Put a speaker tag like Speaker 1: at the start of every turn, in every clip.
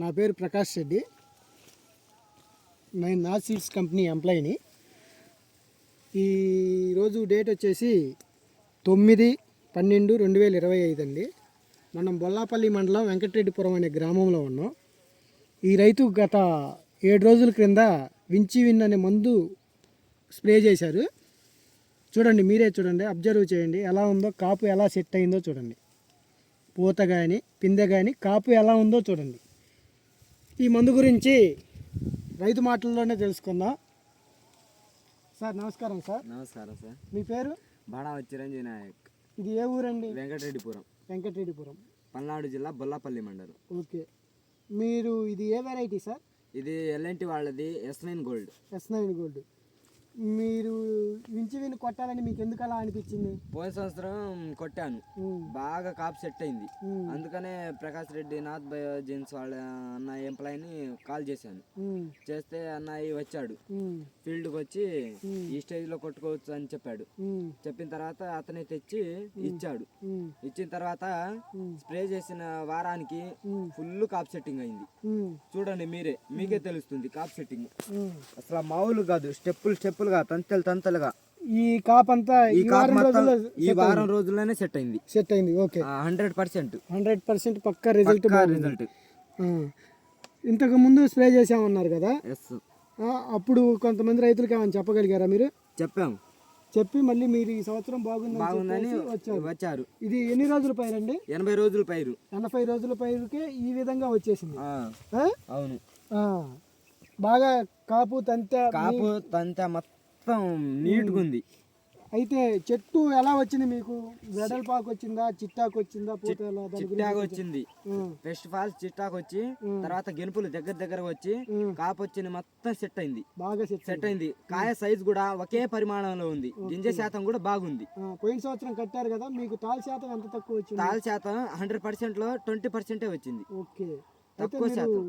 Speaker 1: నా పేరు ప్రకాష్ రెడ్డి. నేను నా సీడ్స్ కంపెనీ ఎంప్లాయీని. ఈరోజు డేట్ వచ్చేసి తొమ్మిది పన్నెండు రెండు వేల ఇరవై ఐదు అండి. మనం బొల్లాపల్లి మండలం వెంకటరెడ్డిపురం అనే గ్రామంలో ఉన్నాం. ఈ రైతు గత ఏడు రోజుల క్రింద వించి విన్ అనే మందు స్ప్రే చేశారు. చూడండి మీరే చూడండి అబ్జర్వ్ చేయండి. ఎలా ఉందో కాపు ఎలా సెట్ అయిందో చూడండి. పూత కానీ పిందె కానీ కాపు ఎలా ఉందో చూడండి. ఈ మందు గురించి రైతు మాటల్లోనే తెలుసుకుందాం? సార్ నమస్కారం సార్.
Speaker 2: నమస్కారం సార్.
Speaker 1: మీ పేరు?
Speaker 2: బాడా చిరంజీవి నాయక్.
Speaker 1: ఇది ఏ ఊరండి?
Speaker 2: వెంకటరెడ్డిపురం.
Speaker 1: వెంకటరెడ్డిపురం.
Speaker 2: పల్నాడు జిల్లా బొల్లాపల్లి మండలం.
Speaker 1: ఓకే. మీరు ఇది ఏ వెరైటీ సార్?
Speaker 2: ఇది ఎల్ఎన్టి వాళ్ళది S nine gold.
Speaker 1: S nine gold. మీరు వించి విని కొట్టాలని మీకు ఎందుకు అలా అనిపించింది?
Speaker 2: పోయిన సంవత్సరం కొట్టాను. బాగా కాపు సెట్ అయింది. అందుకనే ప్రకాష్ రెడ్డి నాథ్ బయోజెన్స్ వాళ్ళ అన్న ఎంప్లాయీని కాల్ చేశాను. చేస్తే అన్నయ్య వచ్చాడు. ఫీల్డ్కి వచ్చి ఈ స్టేజ్లో కొట్టుకోవచ్చు అని చెప్పాడు. చెప్పిన తర్వాత అతనే తెచ్చి ఇచ్చాడు. ఇచ్చిన తర్వాత స్ప్రే చేసిన వారానికి ఫుల్ కాప్ సెట్టింగ్ అయింది. చూడండి మీరే మీకే తెలుస్తుంది కాప్ సెట్టింగ్. అసలు మామూలు కాదు స్టెప్పులు స్టెప్పులుగా తంతెలు తంతలుగా.
Speaker 1: ఈ కాప్ అంతా
Speaker 2: ఈ కాప్
Speaker 1: వారం
Speaker 2: మొత్తం
Speaker 1: రోజుల్లో
Speaker 2: ఈ వారం రోజుల్లోనే సెట్ అయింది.
Speaker 1: సెట్ అయింది okay.
Speaker 2: Hundred percent.
Speaker 1: Hundred percent పక్కా రిజల్ట్
Speaker 2: రిజల్ట్.
Speaker 1: ఇంతకు ముందు స్ప్రే చేసామన్నారు కదా?
Speaker 2: ఎస్
Speaker 1: అప్పుడు కొంతమంది రైతులకి ఏమైనా చెప్పగలిగారా మీరు?
Speaker 2: చెప్పాం.
Speaker 1: చెప్పి మళ్ళీ మీరు ఈ సంవత్సరం బాగుందని వచ్చారు.
Speaker 2: వచ్చారు.
Speaker 1: ఇది ఎన్ని రోజుల పైరండి
Speaker 2: ఎనభై రోజులు పైరు.
Speaker 1: ఎనభై రోజుల పైరుకే ఈ విధంగా వచ్చేసింది?
Speaker 2: అవును.
Speaker 1: బాగా కాపు తంతె
Speaker 2: కాపు తంత మొత్తం నీట్గా ఉంది
Speaker 1: అయితే చెట్టు ఎలా వచ్చింది మీకు? వెడల్పాకు వచ్చిందా చిట్టాకు వచ్చిందా
Speaker 2: చిట్టాకు వచ్చింది ఫస్ట్ ఫాల్ చిట్టాకు వచ్చి తర్వాత గెనుపులు దగ్గర దగ్గర వచ్చి. కాపు వచ్చింది మొత్తం సెట్ అయింది.
Speaker 1: బాగా సెట్
Speaker 2: అయింది. కాయ సైజ్ కూడా ఒకే పరిమాణంలో ఉంది. గింజ శాతం కూడా బాగుంది.
Speaker 1: పోయిన సంవత్సరం కట్టారు కదా మీకు తాల్ శాతం ఎంత తక్కువ వచ్చింది?
Speaker 2: తాల్ శాతం హండ్రెడ్ పర్సెంట్లో ట్వంటీ పర్సెంటే వచ్చింది.
Speaker 1: ఓకే.
Speaker 2: తక్కువ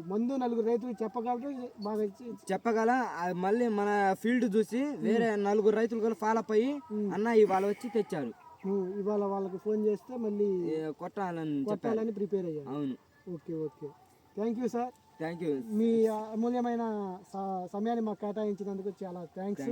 Speaker 1: మందు నలుగురు రైతులకు చెప్పగలరు? బాగా ఇచ్చి-
Speaker 2: చెప్పగల. మళ్ళీ మన ఫీల్డ్ చూసి వేరే నలుగురు రైతులు కూడా ఫాలో అప్ అయ్యి అన్న ఇవాళ వచ్చి తెచ్చారు.
Speaker 1: ఇవాళ వాళ్ళకి ఫోన్ చేస్తే మళ్ళీ
Speaker 2: కొట్టాలని
Speaker 1: కొట్టాలని ప్రిపేర్ అయ్యారు.
Speaker 2: అవును.
Speaker 1: Okay okay. Thank you sir
Speaker 2: thank you
Speaker 1: మీ అమూల్యమైన సమయాన్ని మాకు కేటాయించినందుకు చాలా థ్యాంక్స్